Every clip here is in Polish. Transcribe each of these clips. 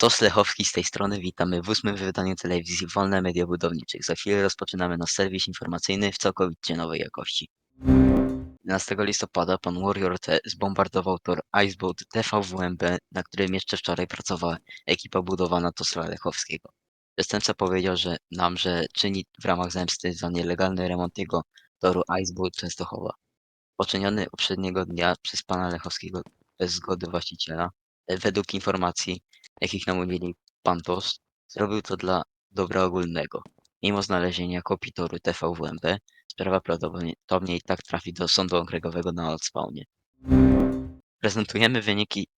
Tos Lechowski z tej strony, witamy w ósmym wydaniu telewizji Wolne Media Budowniczych. Za chwilę rozpoczynamy nasz serwis informacyjny w całkowicie nowej jakości. 11 listopada pan Warrior T zbombardował tor Iceboat TVWMB, na którym jeszcze wczoraj pracowała ekipa budowana Tosla Lechowskiego. Przestępca powiedział że nam, że czyni w ramach zemsty za nielegalny remont jego toru Iceboat Częstochowa. Poczyniony poprzedniego dnia przez pana Lechowskiego bez zgody właściciela, według informacji, jakich nam udzielił pan Tos, zrobił to dla dobra ogólnego. Mimo znalezienia kopii toru TVWMB, sprawa prawdopodobnie i tak trafi do sądu okręgowego na Oldspawnie. Prezentujemy wyniki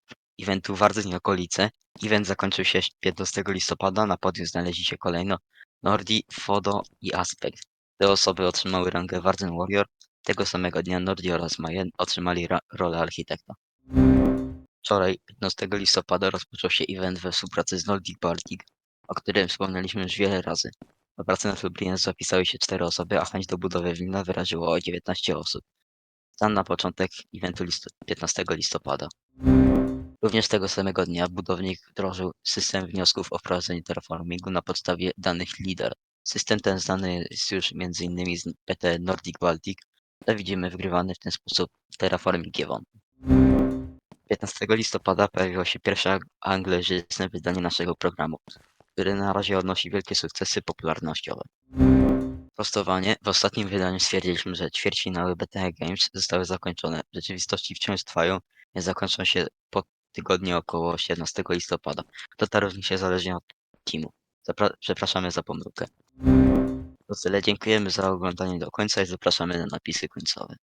eventu Wardzyń okolice. Event zakończył się 15 listopada. Na podium znaleźli się kolejno Nordi, Fodo i Aspekt. Te osoby otrzymały rangę Wardzen Warrior. Tego samego dnia Nordi oraz Majen otrzymali rolę architekta. Wczoraj, 15 listopada, rozpoczął się event we współpracy z Nordic Baltic, o którym wspomnieliśmy już wiele razy. Do pracy na Lublin zapisały się 4 osoby, a chęć do budowy wina wyraziło o 19 osób. Stan na początek eventu list 15 listopada. Również tego samego dnia budownik wdrożył system wniosków o wprowadzenie terraformingu na podstawie danych LIDAR. System ten znany jest już m.in. z PT Nordic Baltic, a widzimy wgrywany w ten sposób w Terraforming Giewon. 15 listopada pojawiło się pierwsze ang- anglojęzyczne wydanie naszego programu, który na razie odnosi wielkie sukcesy popularnościowe. Prostowanie. W ostatnim wydaniu stwierdziliśmy, że ćwierćfinały BTH Games zostały zakończone. W rzeczywistości wciąż trwają, nie zakończą się po tygodniu około 17 listopada. To ta różnica zależnie od teamu. Zapra- przepraszamy za pomyłkę. To tyle. Dziękujemy za oglądanie do końca i zapraszamy na napisy końcowe.